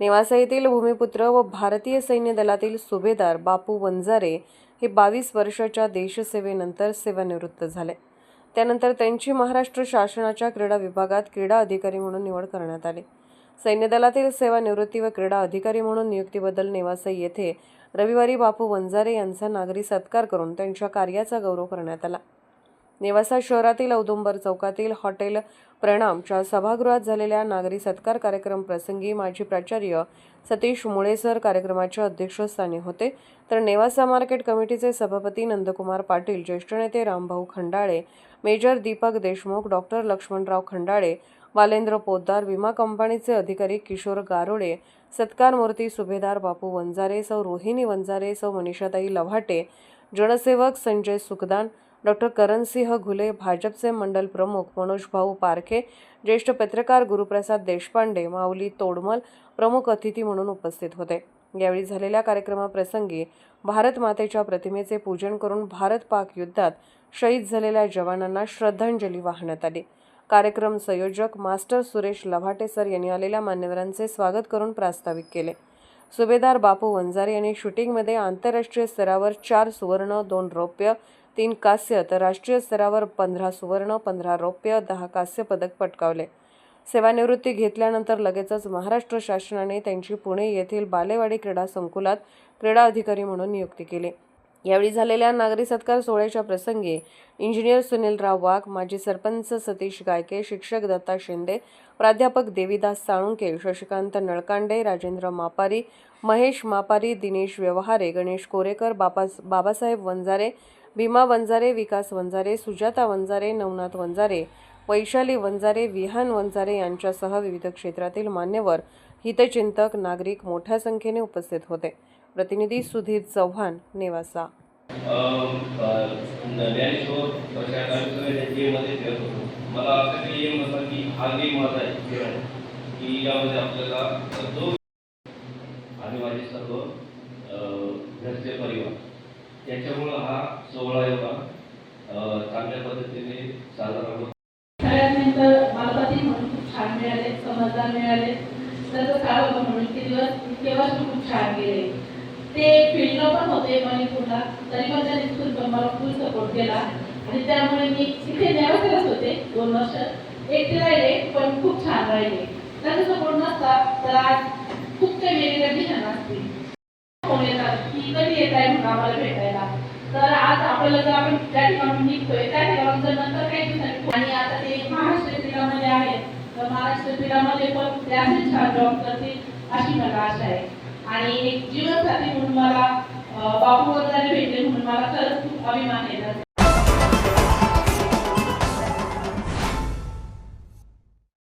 नेवासा येथील भूमिपुत्र व भारतीय सैन्य दलातील सुभेदार बापू वंजारे हे बावीस वर्षाच्या देशसेवेनंतर सेवानिवृत्त झाले. त्यानंतर त्यांची महाराष्ट्र शासनाच्या क्रीडा विभागात क्रीडा अधिकारी म्हणून निवड करण्यात आली. सैन्य दलातील सेवानिवृत्ती व क्रीडा अधिकारी म्हणून नियुक्तीबद्दल नेवासाई येथे रविवारी बापू वंजारे यांचा नागरी सत्कार करून त्यांच्या कार्याचा गौरव करण्यात आला. नेवासा शहरातील औदुंबर चौकातील हॉटेल प्रणामच्या सभागृहात झालेल्या नागरी सत्कार कार्यक्रम प्रसंगी माजी प्राचार्य सतीश मुळेसर कार्यक्रमाच्या अध्यक्षस्थानी होते. तर नेवासा मार्केट कमिटीचे सभापती नंदकुमार पाटील ज्येष्ठ नेते रामभाऊ खंडाळे मेजर दीपक देशमुख डॉक्टर लक्ष्मणराव खंडाळे वालेंद्र पोद्दार विमा कंपनीचे अधिकारी किशोर गारोडे सत्कार मूर्ती सुभेदार बापू वंजारे सौ रोहिणी वंजारे सौ मनीषाताई लव्हाटे जनसेवक संजय सुखदान डॉक्टर करणसिंह घुले भाजपचे मंडल प्रमुख मनोज भाऊ पारखे ज्येष्ठ पत्रकार गुरुप्रसाद देशपांडे माऊली तोडमल प्रमुख अतिथी म्हणून उपस्थित होते. यावेळी झालेल्या कार्यक्रमाप्रसंगी भारत मातेच्या प्रतिमेचे पूजन करून भारत पाक युद्धात शहीद झालेल्या जवानांना श्रद्धांजली वाहण्यात आली. कार्यक्रम संयोजक मास्टर सुरेश लव्हाटे सर यांनी आलेल्या मान्यवरांचे स्वागत करून प्रास्ताविक केले. सुभेदार बापू वंजारे यांनी शूटिंगमध्ये आंतरराष्ट्रीय स्तरावर चार सुवर्ण दोन रौप्य तीन कांस्य तर राष्ट्रीय स्तरावर पंधरा सुवर्ण पंधरा रौप्य दहा कांस्य पदक पटकावले. सेवानिवृत्ती घेतल्यानंतर लगेचच महाराष्ट्र शासनाने त्यांची पुणे येथील बालेवाडी क्रीडा संकुलात क्रीडा अधिकारी म्हणून नियुक्ती केली. यावेळी झालेल्या नागरी सत्कार सोहळ्याच्या प्रसंगी इंजिनियर सुनीलराव वाघ माजी सरपंच सतीश गायके शिक्षक दत्ता शिंदे प्राध्यापक देवीदास साळुंके शशिकांत नळकांडे राजेंद्र मापारी महेश मापारी दिनेश व्यवहारे गणेश कोरेकर बापा बाबासाहेब वंजारे भीमा वंजारे विकास वंजारे सुजाता वंजारे नवनाथ वंजारे वैशाली वंजारे विहान वंजारे यांच्यासह विविध क्षेत्रातील मान्यवर हितचिंतक नागरिक मोठ्या संख्येने उपस्थित होते. प्रतिनिधी सुधीर चव्हाण नेवासा. की हा हा सोहळा एवढा चांगल्या पद्धतीने साजरा होतो. सगळ्यात नंतर मला पती म्हणून खूप छान मिळाले समजदार मिळाले. सर्व म्हणून दिवस खूप छान गेले. ते फील्डला पण होते मणिपूरला. तरी पण त्यांनी स्कूल पण मला फुल सपोर्ट केला. आणि त्यामुळे मी तिथे नेवासेलाच होते दोन वर्ष. एकटे राहिले पण खूप छान राहिले. त्यांचा सपोर्ट नसता तर आज खूप काही वेगवेगळ्या दिशा असतील फोन येतात? की कधी येत आहे म्हणून आम्हाला भेटायला. तर आज आपल्याला जर आपण त्या ठिकाणी निघतोय त्या ठिकाणी जर नंतर काही दिवसांनी आणि आता ते महाराष्ट्र क्रीडामध्ये आहेत. तर महाराष्ट्र क्रीडामध्ये पण ते असे छान जॉब करतील अशी मला आशा आहे. आणि एक जीवनसाथी म्हणून मला बापू वगैरे भेटले म्हणून मला खरंच खूप अभिमान येतात